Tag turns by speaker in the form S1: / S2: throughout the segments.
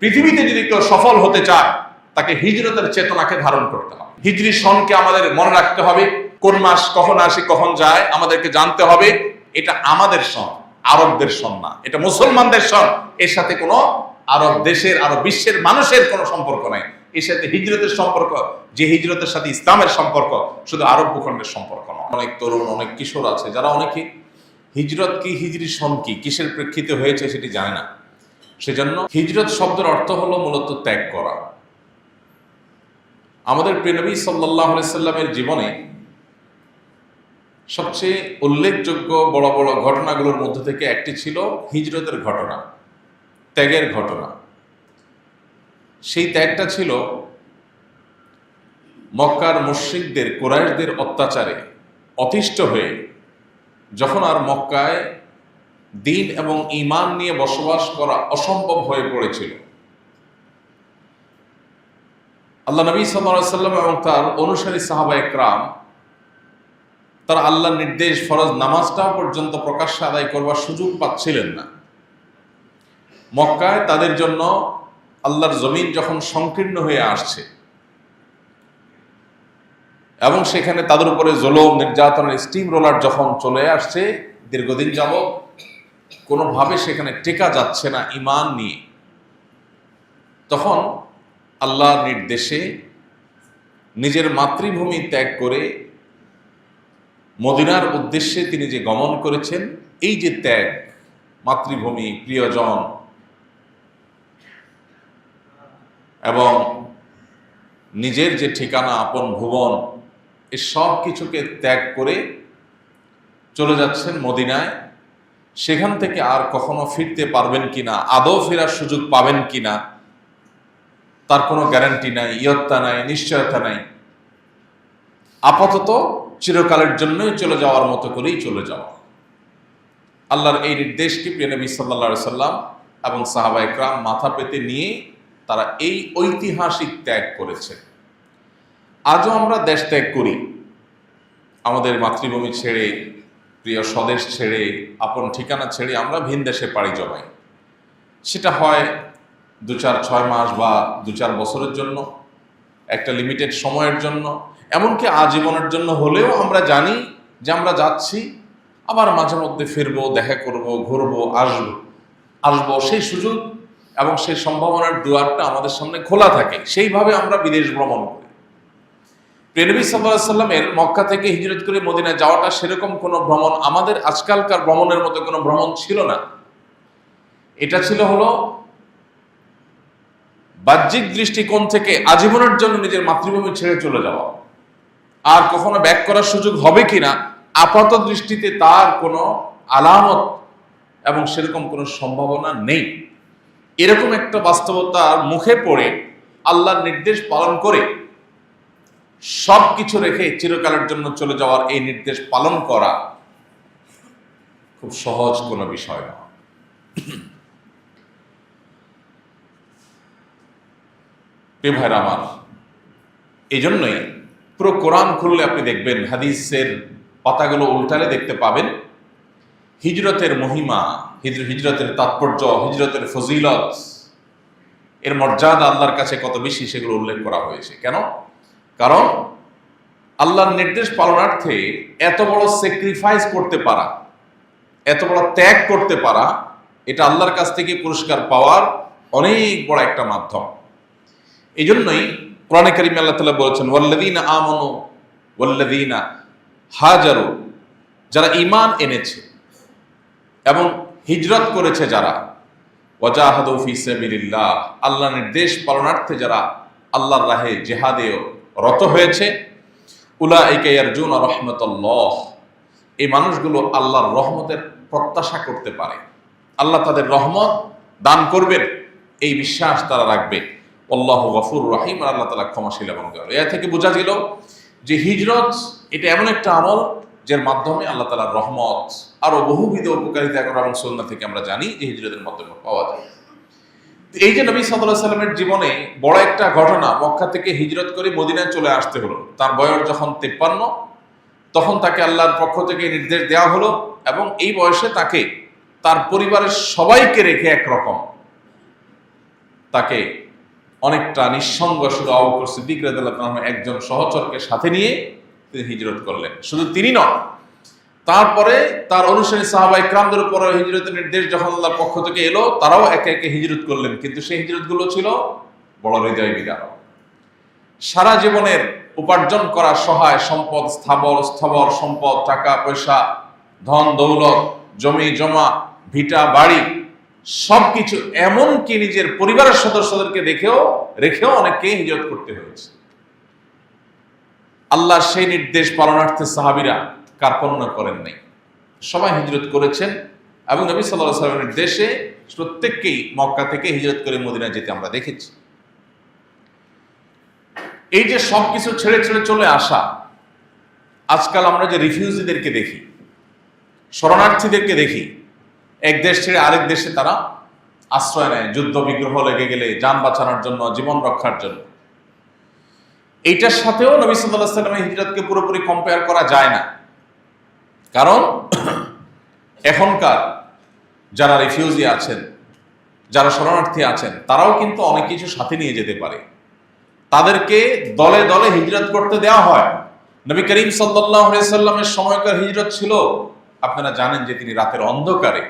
S1: পৃথিবীতে যদি কেউ সফল হতে চায়, তাকে হিজরতের চেতনাকে ধারণ করতে হবে। হিজরি সনকে আমাদের মনে রাখতে হবে, কোন মাস কখন আসে, কখন যায়, আমাদেরকে জানতে হবে, এটা আমাদের সন, আরবদের সন না, এটা মুসলমানদের সন। এর সাথে কোনো আরব দেশের, আরব বিশ্বের মানুষের কোনো সম্পর্ক নাই। এর সাথে হিজরতের সম্পর্ক, যে হিজরতের সাথে ইসলামের সম্পর্ক, শুধু আরব ভূখণ্ডের সম্পর্ক নয়। অনেক তরুণ, অনেক কিশোর আছে, যারা অনেকে হিজরত কি, হিজরি সন কি, কিসের প্রেক্ষিতে হয়েছে সেটি জানে না। সেজন্য হিজরত শব্দের অর্থ হলো মূলত ত্যাগ করা। আমাদের প্রিয়নবী সাল্লাহ সাল্লামের জীবনে সবচেয়ে উল্লেখযোগ্য বড় বড় ঘটনাগুলোর মধ্যে থেকে একটি ছিল হিজরতের ঘটনা, ত্যাগের ঘটনা। সেই ত্যাগটা ছিল মক্কার মুশ্রিকদের কোরআশদের অত্যাচারে অতিষ্ঠ হয়ে যখন আর মক্কায় দিন এবং ইমান নিয়ে বসবাস করা অসম্ভব হয়ে পড়েছিল। আল্লাহ নবী সাল্লাম এবং তার অনুসারী সাহাবা একরাম, তারা আল্লাহর নির্দেশ, ফরজ নামাজটা পর্যন্ত প্রকাশ্যে আদায় করবার সুযোগ পাচ্ছিলেন না। মক্কায় তাদের জন্য আল্লাহর জমিন যখন সংকীর্ণ হয়ে আসছে এবং সেখানে তাদের উপরে জলম, নির্যাতনের স্টিম রোলার যখন চলে আসছে, দীর্ঘদিন যাব কোনোভাবে সেখানে টেকা যাচ্ছে না ইমান নিয়ে। তখন আল্লাহর নির্দেশে নিজের মাতৃভূমি ত্যাগ করে মদিনার উদ্দেশ্যে তিনি যে গমন করেছেন, এই যে ত্যাগ, মাতৃভূমি, প্রিয়জন, এবং নিজের যে ঠিকানা, আপন ভুবন, এ সব কিছুকে ত্যাগ করে চলে যাচ্ছেন মদিনায়। সেখান থেকে আর কখনো ফিরতে পারবেন কিনা? আদৌ ফেরার সুযোগ পাবেন কিনা? তার কোনো গ্যারান্টি নাই, ইয়ত্তা নাই, নিশ্চয়তা নাই। আপাতত চিরকালের জন্যই চলে যাওয়ার মতো করেই চলে যাওয়া। আল্লাহর এই নির্দেশটি প্রিয়নবী সাল্লা সাল্লাম এবং সাহাবা একরাম মাথা পেতে নিয়ে তারা এই ঐতিহাসিক ত্যাগ করেছে। আজও আমরা দেশ ত্যাগ করি। আমাদের মাতৃভূমি ছেড়ে প্রিয় স্বদেশ ছেড়ে, আপন ঠিকানা ছেড়ে আমরা ভিন দেশে পাড়ি জমাই। সেটা হয় দু চার, ছয় মাস বা দু চার বছরের জন্য, একটা লিমিটেড সময়ের জন্য, এমনকি আজীবনের জন্য হলেও আমরা জানি যে আমরা যাচ্ছি, আবার মাঝে মধ্যে ফিরবো, দেখা করব, ঘুরবো, আসব। আসব সেই সুযোগ এবং সেই সম্ভাবনার দুয়ারটা আমাদের সামনে খোলা থাকে। সেইভাবে আমরা বিদেশ ভ্রমণ করি। প্রেনবী সাল্লামের মক্কা থেকে হিজরত করে মদিনায় যাওয়াটা সেরকম কোনো ভ্রমণ, আমাদের আজকালকার ভ্রমণের মতো কোনো ভ্রমণ ছিল না। এটা ছিল হলো বাহ্যিক দৃষ্টিকোণ থেকে আজীবনের জন্য নিজের মাতৃভূমি ছেড়ে চলে যাওয়া। আর কখনো ব্যাক করার সুযোগ হবে কিনা, আপাত দৃষ্টিতে তার কোনো আলামত এবং সেরকম কোনো সম্ভাবনা নেই। এরকম একটা বাস্তবতার মুখে পড়ে আল্লাহর নির্দেশ পালন করে সব কিছু রেখে চিরকালের জন্য চলে যাওয়ার এই নির্দেশ পালন করা খুব সহজ কোনো বিষয় না। প্রিয় ভাইরা আমার এই জন্যই পুরো কোরআন খুললে আপনি দেখবেন, হাদিসের পাতাগুলো উল্টালে দেখতে পাবেন, হিজরতের মহিমা হিজর- হিজরতের তাৎপর্য, হিজরতের ফজিলত, এর মর্যাদা আল্লাহর কাছে কত বেশি সেগুলো উল্লেখ করা হয়েছে। কেন? কারণ আল্লাহর নির্দেশ পালনার্থে এত বড় স্যাক্রিফাইস করতে পারা, এত বড় ত্যাগ করতে পারা, এটা আল্লাহর কাছ থেকে পুরস্কার পাওয়ার অনেক বড় একটা মাধ্যম। এই জন্যই কোরআনে করিম আল্লাহ তালা বলেছেন ওয়াল্লাদিনা আমনু ওয়াল্লাদিনা হাজারু যারা ইমান এনেছে এবং হিজরত করেছে যারা, ওয়াজাহাদু ফি সাবিলিল্লাহ আল্লাহ নির্দেশ পালনার্থে যারা আল্লাহর রাহে জেহাদে রত হয়েছে। উলাইকা ইয়ারজুনা রহমাতাল্লাহ। এই মানুষগুলো আল্লাহর রহমতের প্রত্যাশা করতে পারে। আল্লাহ তাদের রহমত দান করবেন। এই বিশ্বাস তারা রাখবে। আল্লাহ গফুর রাহিম আর আল্লাহ তালা ক্ষমাশীল এবং এর থেকে বোঝা গেল যে হিজরত এটা এমন একটা আমল যার মাধ্যমে আল্লাহ তালার রহমত আরও বহুবিধ উপকারিতা করা এবং সন্না থেকে আমরা জানি যে হিজরতের মাধ্যমে পাওয়া যায়। এই যে নবী সাল্লাহ সাল্লামের জীবনে বড় একটা ঘটনা মক্কা থেকে হিজরত করে মদিনায় চলে আসতে হলো, তার বয়স যখন তেপ্পান্ন, তখন তাকে আল্লাহর পক্ষ থেকে নির্দেশ দেওয়া হলো এবং এই বয়সে তাকে তার পরিবারের সবাইকে রেখে একরকম তাকে অনেকটা নিঃসঙ্গ শুধু আবকর সিদ্দিক তাআলা একজন সহচরকে সাথে নিয়ে তিনি হিজরত করলেন। শুধু তিনি নন তারপরে তার অনুসারী সাহাবা ইকরামদের উপর হিজরতের নির্দেশ যখন আল্লাহর পক্ষ থেকে এলো, তারাও একে একে হিজরত করলেন। কিন্তু সেই হিজরতগুলো ছিল বড় হৃদয় বিদারক সারা জীবনের উপার্জন করা সহায় সম্পদ, স্থাবর স্থাবর সম্পদ, টাকা, পয়সা, ধন, দৌলত, জমি, জমা, ভিটা, বাড়ি, সবকিছু এমনকি নিজের পরিবারের সদস্যদেরকে দেখেও, রেখেও অনেককে হিজরত করতে হয়েছে। আল্লাহ সেই নির্দেশ পালনার্থে সাহাবিরা কার্পণ্য করেন নাই। সবাই হিজরত করেছেন এবং নবী সাল্লাহ সাল্লামের দেশে প্রত্যেককেই মক্কা থেকে হিজরত করে মদিনা যেতে আমরা দেখেছি। এই যে সবকিছু ছেড়ে ছেড়ে চলে আসা, আজকাল আমরা যে রিফিউজিদেরকে দেখি, শরণার্থীদেরকে দেখি, এক দেশ ছেড়ে আরেক দেশে তারা আশ্রয় নেয়, যুদ্ধ বিগ্রহ লেগে গেলে, যান বাঁচানোর জন্য, জীবন রক্ষার জন্য। এইটার সাথেও নবী সাল্লাহ সাল্লামের হিজরতকে পুরোপুরি কম্পেয়ার করা যায় না। কারণ এখনকার যারা রিফিউজি আছেন, যারা শরণার্থী আছেন, তারাও কিন্তু অনেক কিছু সাথে নিয়ে যেতে পারে। তাদেরকে দলে দলে হিজরত করতে দেওয়া হয়। নবী করিম সাল্লামের সময়কার হিজরত ছিল, আপনারা জানেন যে তিনি রাতের অন্ধকারে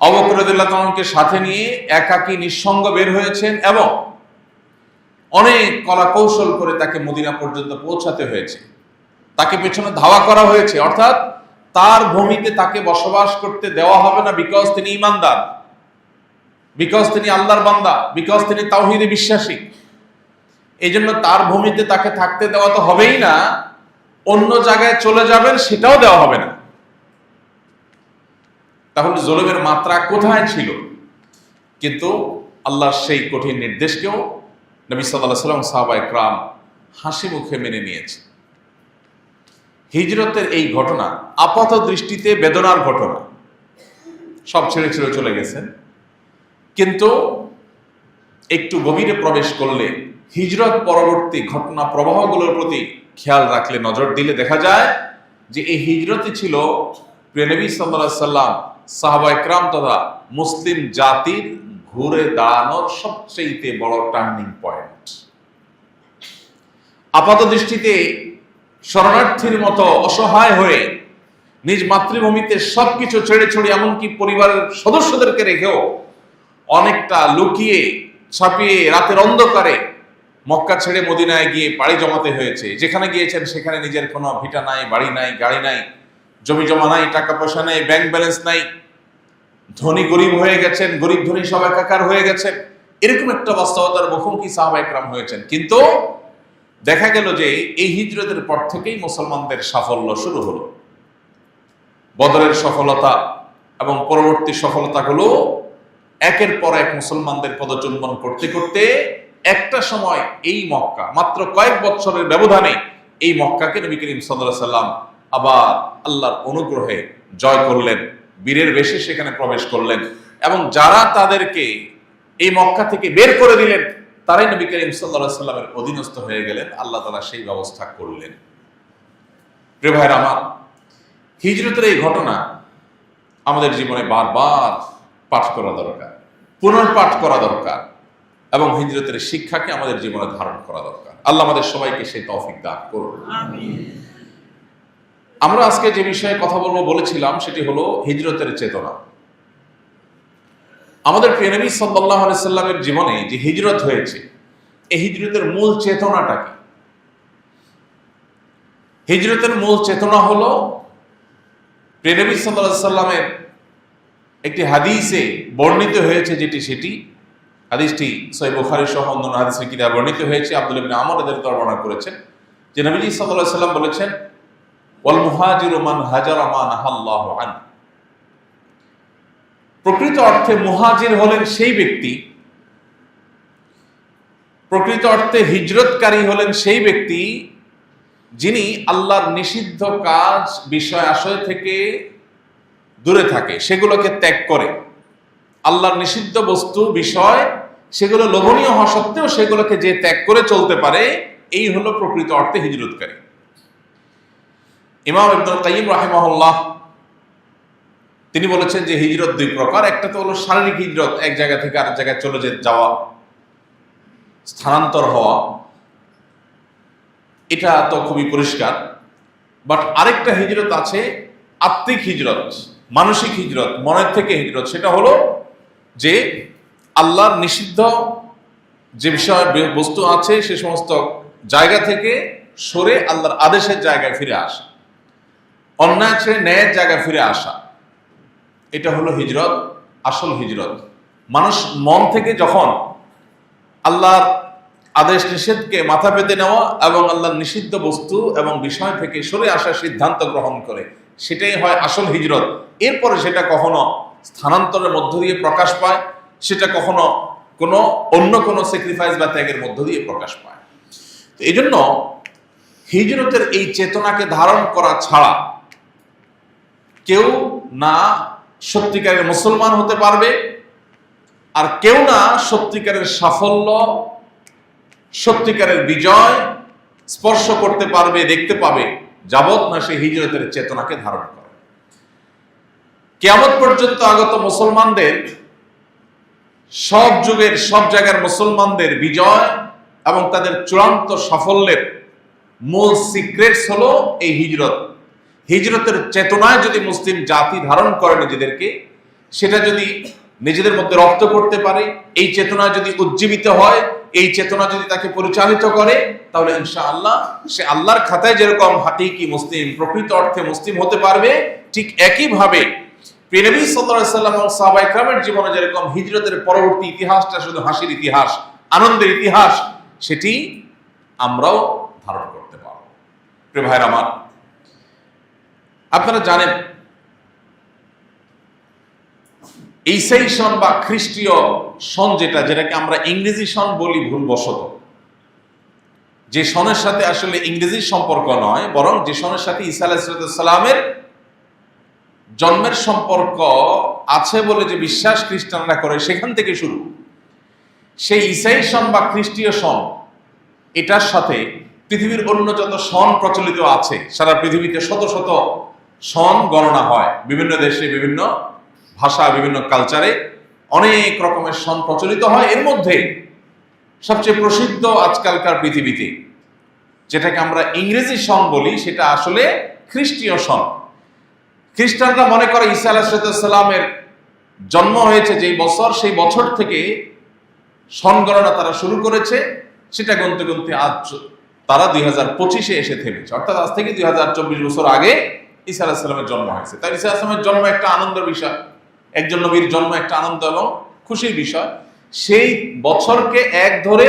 S1: অবকরদুল্লাহকে সাথে নিয়ে একাকী নিঃসঙ্গ বের হয়েছেন এবং অনেক কলা কৌশল করে তাকে মদিনা পর্যন্ত পৌঁছাতে হয়েছে। তাকে পেছনে ধাওয়া করা হয়েছে। অর্থাৎ তার ভূমিতে তাকে বসবাস করতে দেওয়া হবে না বিকজ তিনি ইমানদার। বিকজ তিনি আল্লাহর বান্দা বিকজ তিনি তাওহিদে বিশ্বাসী। এই জন্য তার ভূমিতে তাকে থাকতে দেওয়া তো হবেই না, অন্য জায়গায় চলে যাবেন সেটাও দেওয়া হবে না। তাহলে জোলমের মাত্রা কোথায় ছিল? কিন্তু আল্লাহর সেই কঠিন নির্দেশকেও নবী সাল্লাহ সাল্লাম সাহাবা ইকরাম হাসি মুখে মেনে নিয়েছে। হিজরতের এই ঘটনা আপাত দৃষ্টিতে বেদনার ঘটনা। সব ছেড়ে ছেড়ে চলে গেছেন। কিন্তু একটু গভীরে প্রবেশ করলে হিজরত পরবর্তী ঘটনা প্রবাহগুলোর প্রতি খেয়াল রাখলে নজর দিলে দেখা যায় যে এই হিজরতে ছিল প্রেনবী সাল্লাহ সাল্লাম, সাহাবা একরাম তথা মুসলিম জাতির ঘুরে দাঁড়ানোর সবচেয়ে বড় টার্নিং পয়েন্ট আপাত দৃষ্টিতে শরণার্থীর মতো অসহায় হয়ে নিজ মাতৃভূমিতে সবকিছু ছেড়ে ছড়ে এমনকি পরিবারের সদস্যদেরকে রেখেও অনেকটা লুকিয়ে ছাপিয়ে রাতের অন্ধকারে মক্কা ছেড়ে মদিনায় গিয়ে পাড়ি জমাতে হয়েছে। যেখানে গিয়েছেন সেখানে নিজের কোনো ভিটা নাই, বাড়ি নাই, গাড়ি নাই, জমি জমা নাই, টাকা পয়সা নাই, ব্যাংক ব্যালেন্স নাই। ধনী গরিব হয়ে গেছেন, গরিব ধনী সব একাকার হয়ে গেছেন। এরকম একটা বাস্তবতার মুখোমুখি সাহাবা একরাম হয়েছেন। কিন্তু দেখা গেল যে এই হিজরতের পর থেকেই মুসলমানদের সাফল্য শুরু হলো। বদরের সফলতা এবং পরবর্তী সফলতাগুলো একের পর এক মুসলমানদের পদচুম্বন করতে করতে একটা সময় এই মক্কা, মাত্র কয়েক বছরের ব্যবধানে এই মক্কাকে নবী করিম সাল্লাহ সাল্লাম আবার আল্লাহর অনুগ্রহে জয় করলেন, বীরের বেশে সেখানে প্রবেশ করলেন এবং যারা তাদেরকে এই মক্কা থেকে বের করে দিলেন তারাই নবী করিম সাল্লাহ সাল্লামের অধীনস্থ হয়ে গেলেন আল্লাহ তালা সেই ব্যবস্থা করলেন। প্রিয় ভাইয়ের আমার হিজরতের এই ঘটনা আমাদের জীবনে বারবার পাঠ করা দরকার পুনর্পাঠ করা দরকার এবং হিজরতের শিক্ষাকে আমাদের জীবনে ধারণ করা দরকার। আল্লাহ আমাদের সবাইকে সেই তৌফিক দান করুন। আমরা আজকে যে বিষয়ে কথা বলব বলেছিলাম সেটি হলো হিজরতের চেতনা। আমাদের প্রিয়নবী সাল্লাহ সাল্লামের জীবনে যে হিজরত হয়েছে, এই হিজরতের মূল চেতনাটা কি? হিজরতের মূল চেতনা হলো প্রিয়নবী সাল্লাহ সাল্লামের একটি হাদিসে বর্ণিত হয়েছে যেটি সেটি। হাদিসটি সৈব বুখারী সহ অন্যান্য হাদিসের কিতাব বর্ণিত হয়েছে। আব্দুল ইবনে আমর এদের বর্ণনা করেছেন যে নবীজি সাল্লাল্লাহু সাল্লাম বলেছেন, ওয়াল মুহাজিরু মান হাজারা মা নাহাল্লাহু আন প্রকৃত অর্থে মুহাজির হলেন সেই ব্যক্তি, প্রকৃত অর্থে হিজরতকারী হলেন সেই ব্যক্তি যিনি আল্লাহর নিষিদ্ধ কাজ, বিষয় আশয় থেকে দূরে থাকে, সেগুলোকে ত্যাগ করে। আল্লাহর নিষিদ্ধ বস্তু, বিষয়, সেগুলো লোভনীয় হওয়া সত্ত্বেও সেগুলোকে যে ত্যাগ করে চলতে পারে, এই হলো প্রকৃত অর্থে হিজরতকারী। ইমাম ইবনুল কাইম রাহিমাহুল্লাহ তিনি বলেছেন যে হিজরত দুই প্রকার, একটা তো হলো শারীরিক হিজরত, এক জায়গা থেকে আরেক জায়গায় চলে যে যাওয়া, স্থানান্তর হওয়া, এটা তো খুবই পরিষ্কার। বাট আরেকটা হিজরত আছে, আত্মিক হিজরত, মানসিক হিজরত, মনের থেকে হিজরত, সেটা হলো যে আল্লাহর নিষিদ্ধ যে বিষয়, বস্তু আছে, সে সমস্ত জায়গা থেকে সরে আল্লাহর আদেশের জায়গায় ফিরে আসা, অন্যায় ছেড়ে ন্যায়ের জায়গায় ফিরে আসা। এটা হলো হিজরত, আসল হিজরত। মানুষ মন থেকে যখন আল্লাহর আদেশ নিষেধকে মাথা পেতে নেওয়া এবং আল্লাহর নিষিদ্ধ বস্তু এবং বিষয় থেকে সরে আসার সিদ্ধান্ত গ্রহণ করে, সেটাই হয় আসল হিজরত। এরপরে সেটা কখনো স্থানান্তরের মধ্য দিয়ে প্রকাশ পায়, সেটা কখনো কোনো অন্য কোনো স্যাক্রিফাইস বা ত্যাগের মধ্য দিয়ে প্রকাশ পায়। তো এই জন্য হিজরতের এই চেতনাকে ধারণ করা ছাড়া কেউ না সত্যিকারের মুসলমান হতে পারবে। আর কেউ না সত্যিকারের সাফল্য, সত্যিকারের বিজয় স্পর্শ করতে পারবে, দেখতে পাবে যাবত না সে হিজরতের চেতনাকে ধারণ করে। কেয়ামত পর্যন্ত আগত মুসলমানদের, সব যুগের, সব জায়গার মুসলমানদের বিজয় এবং তাদের চূড়ান্ত সাফল্যের মূল সিক্রেটস হলো এই হিজরত। হিজরতের চেতনায় যদি মুসলিম জাতি ধারণ করে নিজেদেরকে, সেটা যদি নিজেদের মধ্যে রপ্ত করতে পারে, এই চেতনা যদি উজ্জীবিত হয়, এই চেতনা যদি তাকে পরিচালিত করে, তাহলে ইনশাআল্লাহ সে আল্লাহর খাতায় যেরকম হাকিকি মুসলিম, প্রকৃত অর্থে মুসলিম হতে পারবে, ঠিক একইভাবে সাল্লাল্লাহু সাল্লাম সাহাবা ইকরামের জীবনে যেরকম হিজরতের পরবর্তী ইতিহাসটা শুধু হাসির ইতিহাস, আনন্দের ইতিহাস, সেটি আমরাও ধারণ করতে পারব। প্রিয় ভাইয়ের আমার আপনারা জানেন ইসাই সন বা খ্রিস্টীয় সন যেটা, যেটাকে আমরা ইংরেজি সন বলি ভুলবশত, যে সনের সাথে আসলে ইংরেজির সম্পর্ক নয়, বরং যে সনের সাথে ঈসা আলাইসালামের জন্মের সম্পর্ক আছে বলে যে বিশ্বাস খ্রিস্টানরা করে, সেখান থেকে শুরু। সেই ইসাই সন বা খ্রিস্টীয় সন, এটার সাথে পৃথিবীর অন্য যত সন প্রচলিত আছে, সারা পৃথিবীতে শত শত সন গণনা হয়। বিভিন্ন দেশে বিভিন্ন ভাষা, বিভিন্ন কালচারে অনেক রকমের সন প্রচলিত হয়। এর মধ্যে সবচেয়ে প্রসিদ্ধ আজকালকার পৃথিবীতে, যেটাকে আমরা ইংরেজি সন বলি, সেটা আসলে খ্রিস্টীয় সন। খ্রিস্টানরা মনে করে ঈসা আলাহিসাল্লামের জন্ম হয়েছে যেই বছর, সেই বছর থেকে সন গণনা তারা শুরু করেছে। সেটা গুনতে গুনতে আজ তারা দুই হাজার পঁচিশে এসে থেমেছে। অর্থাৎ আজ থেকে দুই হাজার চব্বিশ বছর আগে ঈসা আলাহিসাল্লামের জন্ম হয়েছে। তাই ঈসা আসলামের জন্ম একটা আনন্দের বিষয়। একজন নবীর জন্ম একটা আনন্দ এবং খুশির বিষয়। সেই বছরকে এক ধরে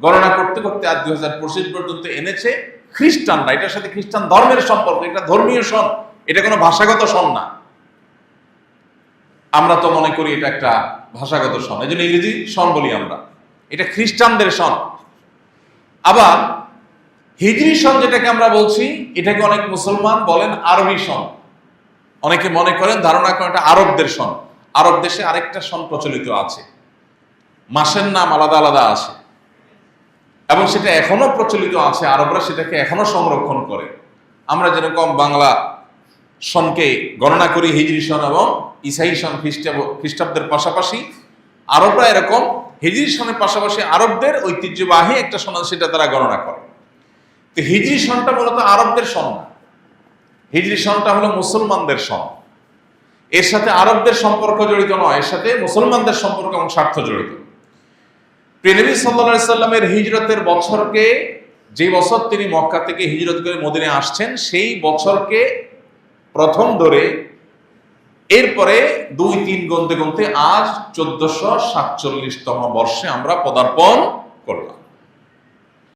S1: গণনা করতে করতে আজ দুই হাজার পর্যন্ত এনেছে খ্রিস্টানরা। এটার সাথে খ্রিস্টান ধর্মের সম্পর্ক, এটা ধর্মীয় সন, এটা কোনো ভাষাগত সন না। আমরা তো মনে করি এটা একটা ভাষাগত সন। এই জন্য ইংরেজি সন বলি আমরা। এটা খ্রিস্টানদের সন। আবার হিজরি সন যেটাকে আমরা বলছি, এটাকে অনেক মুসলমান বলেন আরবি সন অনেকে মনে করেন ধারণা করেন এটা আরবদের সন আরব দেশে আরেকটা সন প্রচলিত আছে। মাসের নাম আলাদা আলাদা আছে। এবং সেটা এখনও প্রচলিত আছে, আরবরা সেটাকে এখনও সংরক্ষণ করে। আমরা যেরকম বাংলা সনকে গণনা করি, হিজরি সন এবং ইসাই সন খ্রিস্টাব খ্রিস্টাব্দের পাশাপাশি, আরবরা এরকম হিজরি সনের পাশাপাশি আরবদের ঐতিহ্যবাহী একটা সন সেটা তারা গণনা করে। তো হিজরি সনটা মূলত আরবদের সন। হিজরি সনটা হলো মুসলমানদের সন। এর সাথে আরবদের সম্পর্ক জড়িত নয়, এর সাথে মুসলমানদের সম্পর্ক এবং স্বার্থ জড়িত। প্রেনবী সাল্লা সাল্লামের হিজরতের বছরকে যে বছর তিনি মক্কা থেকে হিজরত করে মদিনে আসছেন, সেই বছরকে প্রথম ধরে এরপরে দুই তিন গন্তে গন্তে আজ চোদ্দশো সাতচল্লিশতম বর্ষে আমরা পদার্পণ করলাম।